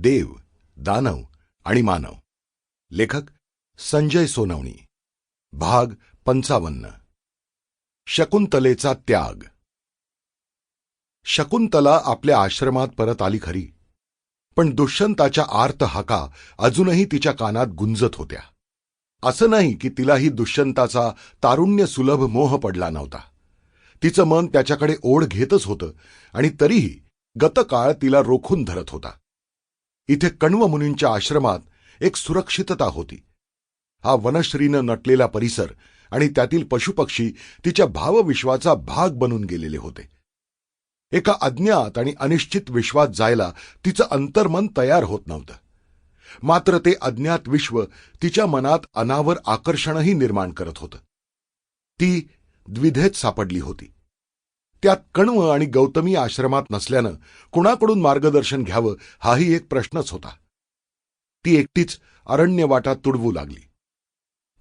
देव दानव आणि मानव. लेखक संजय सोनवणी. भाग पंचावन्न. शकुंतलेचा त्याग. शकुंतला आपल्या आश्रमात परत आली खरी पण दुष्यंताच्या आर्त हाका अजूनही तिच्या कानात गुंजत होत्या. असं नाही की तिलाही दुष्यंताचा तारुण्य सुलभ मोह पडला नव्हता. तिचं मन त्याच्याकडे ओढ घेतच होतं आणि तरीही गतकाळ तिला रोखून धरत होता. इथे कण्व मुनींच्या आश्रमात एक सुरक्षितता होती. हा वनश्रीनं नटलेला परिसर आणि त्यातील पशुपक्षी तिच्या भावविश्वाचा भाग बनून गेलेले होते. एका अज्ञात आणि अनिश्चित विश्वात जायला तिचं अंतर्मन तयार होत नव्हतं. मात्र ते अज्ञात विश्व तिच्या मनात अनावर आकर्षणही निर्माण करत होतं. ती द्विधेत सापडली होती. त्यात कण्व आणि गौतमी आश्रमात नसल्यानं कुणाकडून मार्गदर्शन घ्यावं हाही एक प्रश्नच होता. ती एकटीच अरण्य वाटा तुडवू लागली.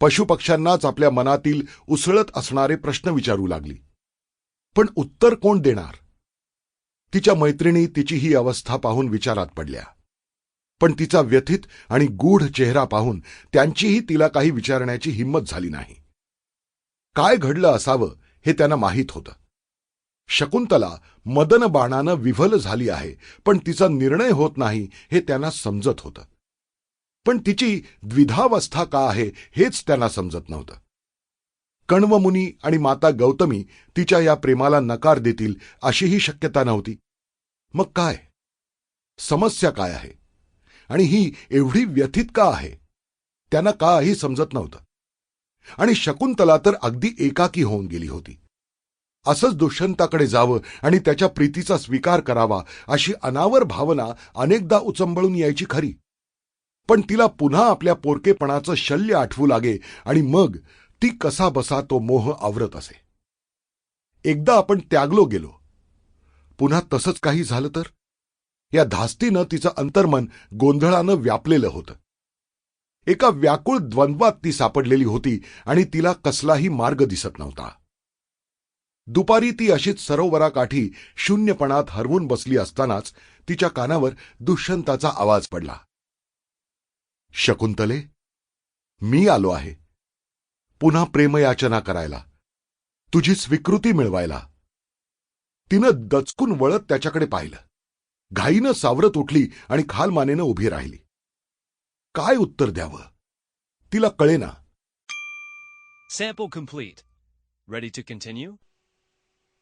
पशुपक्ष्यांनाच आपल्या मनातील उसळत असणारे प्रश्न विचारू लागली. पण उत्तर कोण देणार? तिच्या मैत्रिणी तिची ही अवस्था पाहून विचारात पडल्या. पण तिचा व्यथित आणि गूढ चेहरा पाहून त्यांचीही तिला काही विचारण्याची हिंमत झाली नाही. काय घडलं असावं हे त्यांना माहीत होतं. शकुंतला मदन बाणानं झाली आहे पण तिचा निर्णय होत नाही हे त्यांना समजत होतं. पण तिची द्विधावस्था का आहे हेच त्यांना समजत नव्हतं. कण्वमुनी आणि माता गौतमी तिच्या या प्रेमाला नकार देतील अशीही शक्यता नव्हती. मग काय? समस्या काय आहे? आणि ही एवढी व्यथित का आहे? त्यांना काही समजत नव्हतं. आणि शकुंतला तर अगदी एकाकी होऊन गेली होती. असंच दुष्यंताकडे जावं आणि त्याच्या प्रीतीचा स्वीकार करावा अशी अनावर भावना अनेकदा उचंबळून यायची खरी. पण तिला पुन्हा आपल्या पोरकेपणाचं शल्य आठवू लागे आणि मग ती कसा बसा तो मोह आवरत असे. एकदा आपण त्यागलो गेलो. पुन्हा तसंच काही झालं तर? या धास्तीनं तिचं अंतर्मन गोंधळानं व्यापलेलं होतं. एका व्याकुळ द्वंद्वात ती सापडलेली होती आणि तिला कसलाही मार्ग दिसत नव्हता. दुपारी ती अशीच सरोवराकाठी शून्यपणात हरवून बसली असतानाच तिच्या कानावर दुष्यंताचा आवाज पडला. शकुंतले मी आलो आहे. पुन्हा प्रेमयाचना करायला. तुझी स्वीकृती मिळवायला. तिनं दचकून वळत त्याच्याकडे पाहिलं. घाईनं सावरत उठली आणि खालमानेनं उभी राहिली. काय उत्तर द्यावं? तिला कळेना. Sample complete. Ready to continue?